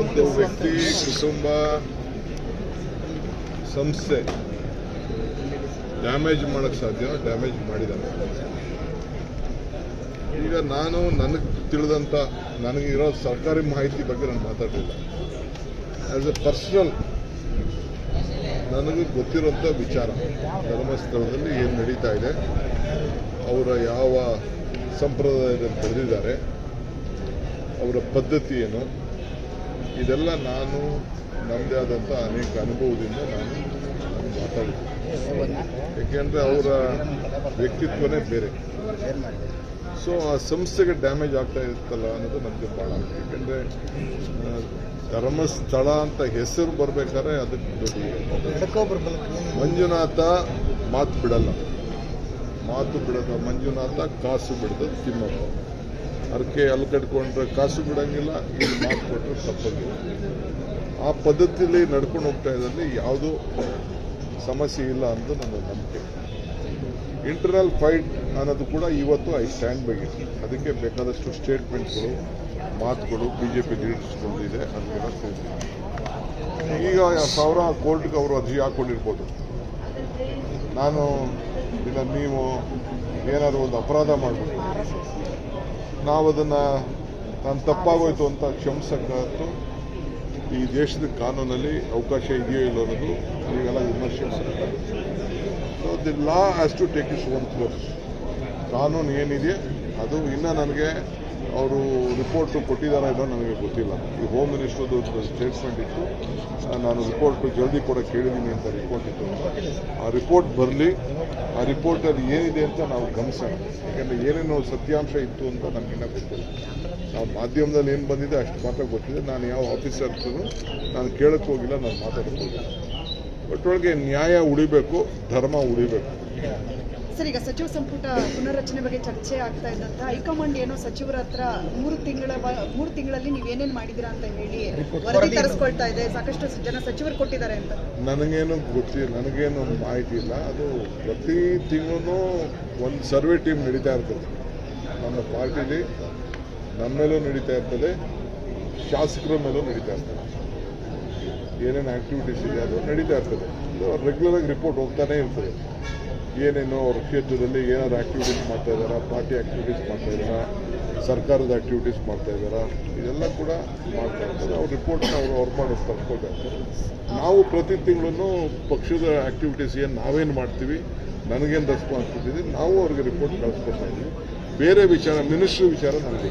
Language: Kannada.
ಒಂದು ವ್ಯಕ್ತಿ ಕುಟುಂಬ ಸಂಸ್ಥೆ ಡ್ಯಾಮೇಜ್ ಮಾಡೋಕ್ಕೆ ಸಾಧ್ಯ ಡ್ಯಾಮೇಜ್ ಮಾಡಿದ್ದಾರೆ. ಈಗ ನಾನು ನನಗೆ ತಿಳಿದಂಥ ನನಗಿರೋ ಸರ್ಕಾರಿ ಮಾಹಿತಿ ಬಗ್ಗೆ ನಾನು ಮಾತಾಡಲಿಲ್ಲ. ಆ್ಯಸ್ ಎ ಪರ್ಸನಲ್ ನನಗೆ ಗೊತ್ತಿರೋಂಥ ವಿಚಾರ, ಧರ್ಮಸ್ಥಳದಲ್ಲಿ ಏನು ನಡೀತಾ ಇದೆ, ಅವರ ಯಾವ ಸಂಪ್ರದಾಯದಲ್ಲಿ ಬೆಳೆದಿದ್ದಾರೆ, ಅವರ ಪದ್ಧತಿ ಏನು ಇದೆಲ್ಲ ನಾನು ನಮ್ಮದೇ ಆದಂಥ ಅನೇಕ ಅನುಭವದಿಂದ ನಾನು ಮಾತಾಡಿದ್ದೀನಿ ಏಕೆಂದರೆ ಅವರ ವ್ಯಕ್ತಿತ್ವನೇ ಬೇರೆ. ಸೊ ಆ ಸಂಸ್ಥೆಗೆ ಡ್ಯಾಮೇಜ್ ಆಗ್ತಾ ಇರುತ್ತಲ್ಲ ಅನ್ನೋದು ನಮಗೆ ಭಾಳ ಯಾಕೆಂದರೆ ಧರ್ಮಸ್ಥಳ ಅಂತ ಹೆಸರು ಬರಬೇಕಾದ್ರೆ ಅದಕ್ಕೆ ದೊಡ್ಡ ಮಂಜುನಾಥ ಮಾತು ಬಿಡಲ್ಲ. ಮಾತು ಬಿಡದ ಮಂಜುನಾಥ ಕಾಸು ಬಿಡದ ತಿಮ್ಮಪ್ಪ. ಅರ್ಕೆ ಅಲ್ಲಿ ಕಟ್ಕೊಂಡ್ರೆ ಕಾಸು ಬಿಡಂಗಿಲ್ಲ ಇಲ್ಲಿ ಮಾತು ಕೊಟ್ಟರೆ ತಪ್ಪಂಗಿಲ್ಲ ಆ ಪದ್ಧತಿಯಲ್ಲಿ ನಡ್ಕೊಂಡು ಹೋಗ್ತಾ ಇದ್ದಲ್ಲಿ ಯಾವುದೂ ಸಮಸ್ಯೆ ಇಲ್ಲ ಅಂತ ನನ್ನ ನಂಬಿಕೆ. ಇಂಟರ್ನಲ್ ಫೈಟ್ ಅನ್ನೋದು ಕೂಡ ಇವತ್ತು ಐ ಸ್ಟ್ಯಾಂಡ್ ಬೈ ಅದಕ್ಕೆ ಬೇಕಾದಷ್ಟು ಸ್ಟೇಟ್ಮೆಂಟ್ಗಳು, ಮಾತುಗಳು ಬಿ ಜೆ ಪಿ ಇದೆ ಅದನ್ನೆಲ್ಲ ತಿಳಿಸಿದ್ದೀನಿ ಈಗ ಸಾವಿರ ಕೋರ್ಟ್ಗೆ ಅವರು ಅರ್ಜಿ ಹಾಕ್ಕೊಂಡಿರ್ಬೋದು ನಾನು ಇಲ್ಲ, ನೀವು ಏನಾದರೂ ಒಂದು ಅಪರಾಧ ಮಾಡಬೇಕು ನಾವು ಅದನ್ನು ನಾನು ತಪ್ಪಾಗೋಯ್ತು ಅಂತ ಕ್ಷಮಿಸಕ್ಕಂತೂ ಈ ದೇಶದ ಕಾನೂನಲ್ಲಿ ಅವಕಾಶ ಇದೆಯೋ ಇಲ್ಲೋ ಅನ್ನೋದು ಈಗೆಲ್ಲ ವಿಮರ್ಶೆ so the law has to take is one course ಕಾನೂನು ಏನಿದೆ, ಅದು ಇನ್ನೂ ನನಗೆ ಅವರು ರಿಪೋರ್ಟು ಕೊಟ್ಟಿದ್ದಾರೆ ಇಲ್ಲ ನನಗೆ ಗೊತ್ತಿಲ್ಲ. ಈ ಹೋಮ್ ಮಿನಿಸ್ಟ್ರದ್ದು ಸ್ಟೇಟ್ಮೆಂಟ್ ಇತ್ತು. ನಾನು ರಿಪೋರ್ಟ್ ಜಲ್ದಿ ಕೂಡ ಕೇಳಿದ್ದೀನಿ ಅಂತ ರಿಪೋರ್ಟ್ ಇತ್ತು. ಆ ರಿಪೋರ್ಟ್ ಬರಲಿ ಆ ರಿಪೋರ್ಟಲ್ಲಿ ಏನಿದೆ ಅಂತ ನಾವು ಗಮನಿಸೋಣ. ಯಾಕಂದರೆ ಏನೇನು ಸತ್ಯಾಂಶ ಇತ್ತು ಅಂತ ನಮಗಿನ್ನ ಗೊತ್ತಿಲ್ಲ. ನಾವು ಮಾಧ್ಯಮದಲ್ಲಿ ಏನು ಬಂದಿದೆ ಅಷ್ಟು ಮಾತ್ರ ಗೊತ್ತಿದೆ. ನಾನು ಯಾವ ಆಫೀಸರ್ ಹತ್ರನು ನಾನು ಕೇಳಕ್ಕೆ ಹೋಗಿಲ್ಲ, ನಾನು ಮಾತಾಡೋಕ್ಕೆ ಹೋಗಿಲ್ಲ. ಒಟ್ಟೊಳಗೆ ನ್ಯಾಯ ಉಳಿಬೇಕು, ಧರ್ಮ ಉಳಿಬೇಕು. ಸರ್ ಈಗ ಸಚಿವ ಸಂಪುಟ ಪುನರ್ರಚನೆ ಬಗ್ಗೆ ಚರ್ಚೆ ಆಗ್ತಾ ಇದ್ದಂತ ಹೈಕಮಾಂಡ್ ಏನೋ ಸಚಿವರ ಹತ್ರ ಮೂರು ತಿಂಗಳ ಮೂರು ತಿಂಗಳಲ್ಲಿ ನೀವು ಏನೇನು ಮಾಡಿದಿರಾ ಅಂತ ಹೇಳಿ ವರದಿ ತರಿಸ್ಕೊಳ್ತಾ ಇದೆ. ಸಾಕಷ್ಟು ಜನ ಸಚಿವರು ಕೊಟ್ಟಿದ್ದಾರೆ ಅಂತ. ನನಗೇನು ಗೊತ್ತಿಲ್ಲ ನನಗೇನು ಮಾಹಿತಿ ಇಲ್ಲ. ಅದು ಪ್ರತಿ ತಿಂಗಳು ಒಂದು ಸರ್ವೆ ಟೀಮ್ ನಡೀತಾ ಇರ್ತದೆ. ನಮ್ಮ ಪಾರ್ಟಿಲಿ ನಮ್ಮ ಮೇಲೂ ನಡೀತಾ ಇರ್ತದೆ. ಶಾಸಕರ ಮೇಲೂ ನಡೀತಾ ಇರ್ತದೆ. ಏನೇನು ಆ್ಯಕ್ಟಿವಿಟೀಸ್ ಇದೆ ಅದು ನಡೀತಾ ಇರ್ತದೆ. ರೆಗ್ಯುಲರಾಗಿ ರಿಪೋರ್ಟ್ ಹೋಗ್ತಾನೆ ಇರ್ತದೆ. ಏನೇನು ಅವ್ರ ಕ್ಷೇತ್ರದಲ್ಲಿ ಏನಾದ್ರು ಆ್ಯಕ್ಟಿವಿಟೀಸ್ ಮಾಡ್ತಾ ಇದ್ದಾರಾ ಪಾರ್ಟಿ ಆಕ್ಟಿವಿಟೀಸ್ ಮಾಡ್ತಾ ಇದ್ದಾರಾ, ಸರ್ಕಾರದ ಆಕ್ಟಿವಿಟೀಸ್ ಮಾಡ್ತಾ ಇದ್ದಾರಾ, ಇದೆಲ್ಲ ಕೂಡ ಮಾಡ್ತಾ ಇರ್ತಾರೆ. ಅವ್ರ ರಿಪೋರ್ಟ್ನ ಅವರು ಅವ್ರು ಮಾಡಿ ತರ್ಕೋಬೇಕು ನಾವು ಪ್ರತಿ ತಿಂಗಳೂ ಪಕ್ಷದ ಆ್ಯಕ್ಟಿವಿಟೀಸ್ ಏನು ನಾವೇನು ಮಾಡ್ತೀವಿ, ನನಗೇನು ರೆಸ್ಪಾನ್ಸಿಬಿಲಿಟಿ ಇದೆ, ನಾವು ಅವ್ರಿಗೆ ರಿಪೋರ್ಟ್ ಕಳಿಸ್ಕೊಡ್ತಾ ಇದ್ದೀವಿ. ಬೇರೆ ವಿಚಾರ ಮಿನಿಸ್ಟ್ರಿ ವಿಚಾರ ನನಗೆ